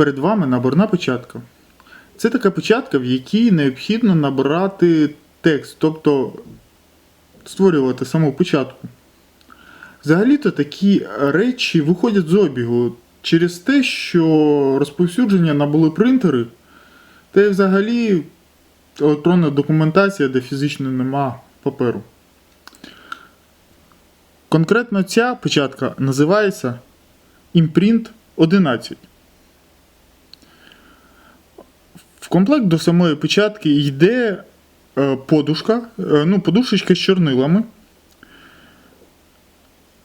перед вами наборна печатка. Це така печатка, в якій необхідно набирати текст, тобто створювати саму печатку. Взагалі-то такі речі виходять з обігу через те, що розповсюдження набули принтери, та й взагалі електронна документація, де фізично нема паперу. Конкретно ця печатка називається Imprint 11. В комплект до самої печатки йде е, подушка, е, ну, подушечка з чорнилами.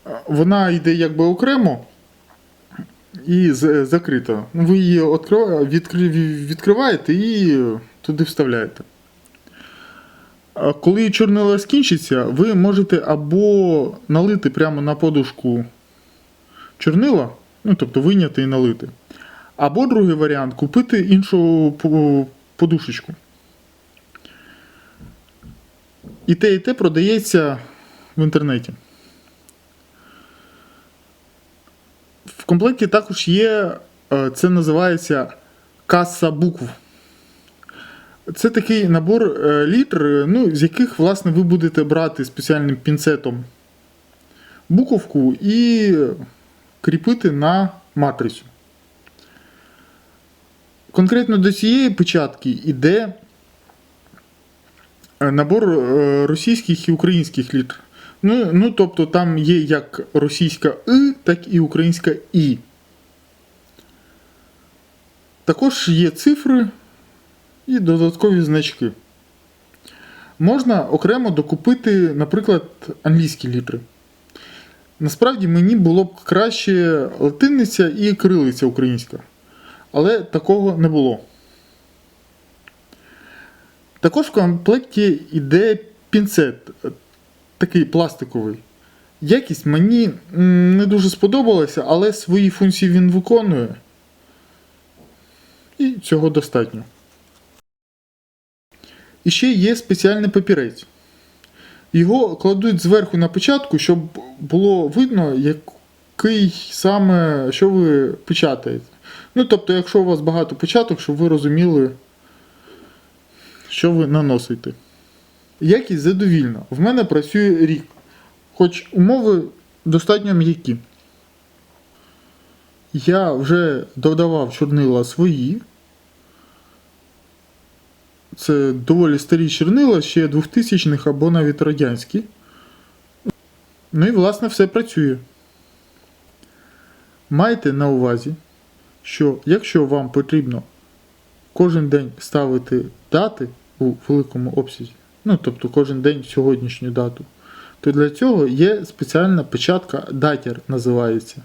Е, Вона йде якби окремо і закрита. Ви її відкриваєте і туди вставляєте. Коли чорнила скінчиться, ви можете або налити прямо на подушку чорнила, ну тобто виняти і налити. Або другий варіант купити іншу подушечку. І те, і те продається в інтернеті. В комплекті також є, е, це називається каса букв. Це такий набор е, літр, е, ну, з яких, власне, ви будете брати спеціальним пінцетом буковку і кріпити на матрицю. Конкретно до цієї печатки йде е, набор е, російських і українських літр. Ну, ну, тобто там є як російська И, так і українська І. Також є цифри і додаткові значки. Можна окремо докупити, наприклад, англійські літри. Насправді мені було б краще латиниця і кирилиця українська. Але такого не було. Також в комплекті йде пінцет, такий пластиковий. Якість мені не дуже сподобалася, але свої функції він виконує. І цього достатньо. І ще є спеціальний папірець. Його кладуть зверху на печатку, щоб було видно, який саме, що ви печатаєте. Ну, тобто, якщо у вас багато печаток, щоб ви розуміли, що ви наносите. Якість задовільна. В мене працює рік. Хоч умови достатньо м'які. Я вже додавав чорнила свої. Це доволі старі чорнила, ще 2000-х або навіть радянські. Ну і, власне, все працює. Майте на увазі, що якщо вам потрібно кожен день ставити дати у великому обсязі, ну тобто кожен день сьогоднішню дату, то для цього є спеціальна печатка датір називається.